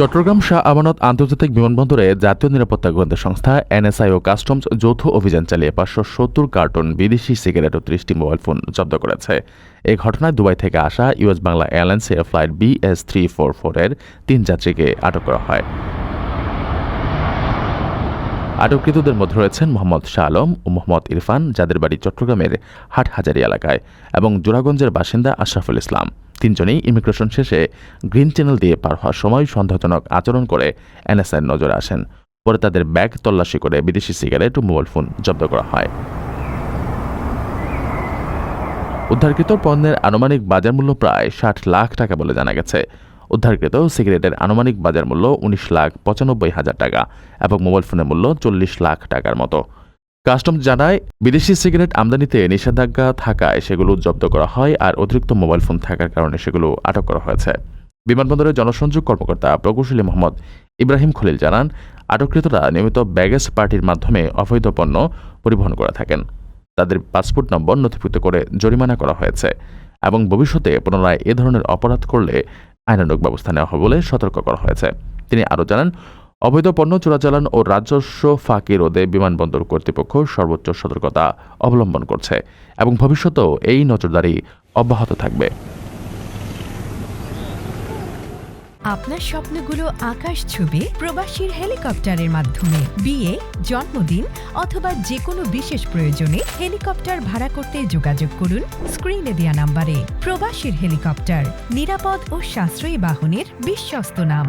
চট্টগ্রাম শাহ আমানত আন্তর্জাতিক বিমানবন্দরে জাতীয় নিরাপত্তা গোয়েন্দা সংস্থা, এনএসআই ও কাস্টমস যৌথ অভিযান চালিয়ে পাঁচশো সত্তর কার্টন বিদেশি সিগারেট ও ত্রিশটি মোবাইল ফোন জব্দ করেছে। এই ঘটনায় দুবাই থেকে আসা ইউএস বাংলা এয়ারলাইন্সের ফ্লাইট বিএস থ্রি ফোর ফোরের তিন যাত্রীকে আটক করা হয়। আটককৃতদের মধ্যে রয়েছেন মোহাম্মদ শাহ আলম ও মোহাম্মদ ইরফান, যাদের বাড়ি চট্টগ্রামের হাটহাজারি এলাকায়, এবং জোড়াগঞ্জের বাসিন্দা আশরাফুল ইসলাম। তিনজনেই ইমিগ্রেশন শেষে গ্রিন চ্যানেল দিয়ে পার হওয়ার সময় সন্দেহজনক আচরণ করে এনএসআইয়ের নজরে আসেন। পরে তাদের ব্যাগ তল্লাশি করে বিদেশি সিগারেট ও মোবাইল ফোন জব্দ করা হয়। উদ্ধারকৃত পণ্যের আনুমানিক বাজার মূল্য প্রায় ষাট লাখ টাকা বলে জানা গেছে। উদ্ধারকৃত সিগারেটের আনুমানিক বাজার মূল্য উনিশ লাখ পঁচানব্বই হাজার টাকা এবং মোবাইল ফোনের মূল্য চল্লিশ লাখ টাকার মতো। কাস্টমস জানায়, বিদেশি সিগারেট আমদানিতে নিষেধাজ্ঞা থাকায় সেগুলো জব্দ করা হয় আর অতিরিক্ত মোবাইল ফোন থাকার কারণে সেগুলো আটক করা হয়েছে। বিমানবন্দরের জনসংযোগ কর্মকর্তা প্রকৌশলী মোহাম্মদ ইব্রাহিম খলিল জানান, আটককৃতরা নিয়মিত ব্যাগেজ পার্টির মাধ্যমে অবৈধ পণ্য পরিবহন করে থাকেন। তাদের পাসপোর্ট নম্বর নথিভুক্ত করে জরিমানা করা হয়েছে এবং ভবিষ্যতে পুনরায় এ ধরনের অপরাধ করলে আইনানুগ ব্যবস্থা নেওয়া হবে বলে সতর্ক করা হয়েছে। তিনি আরও জানান অবৈধ পণ্য চোরাচালান ও রাজস্ব ফাঁকি রোধে বিমানবন্দর কর্তৃপক্ষ সর্বোচ্চ সতর্কতা অবলম্বন করছে এবং ভবিষ্যতেও এই নজরদারি অব্যাহত থাকবে। আপনার স্বপ্নগুলো আকাশ ছুবে প্রবাসীর হেলিকপ্টারের মাধ্যমে। বিয়ে, জন্মদিন অথবা যে কোনো বিশেষ প্রয়োজনে হেলিকপ্টার ভাড়া করতে যোগাযোগ করুন স্ক্রিনে দেয়া নাম্বারে। প্রবাসীর হেলিকপ্টার নিরাপদ ও সাশ্রয়ী বাহনের বিশ্বস্ত নাম।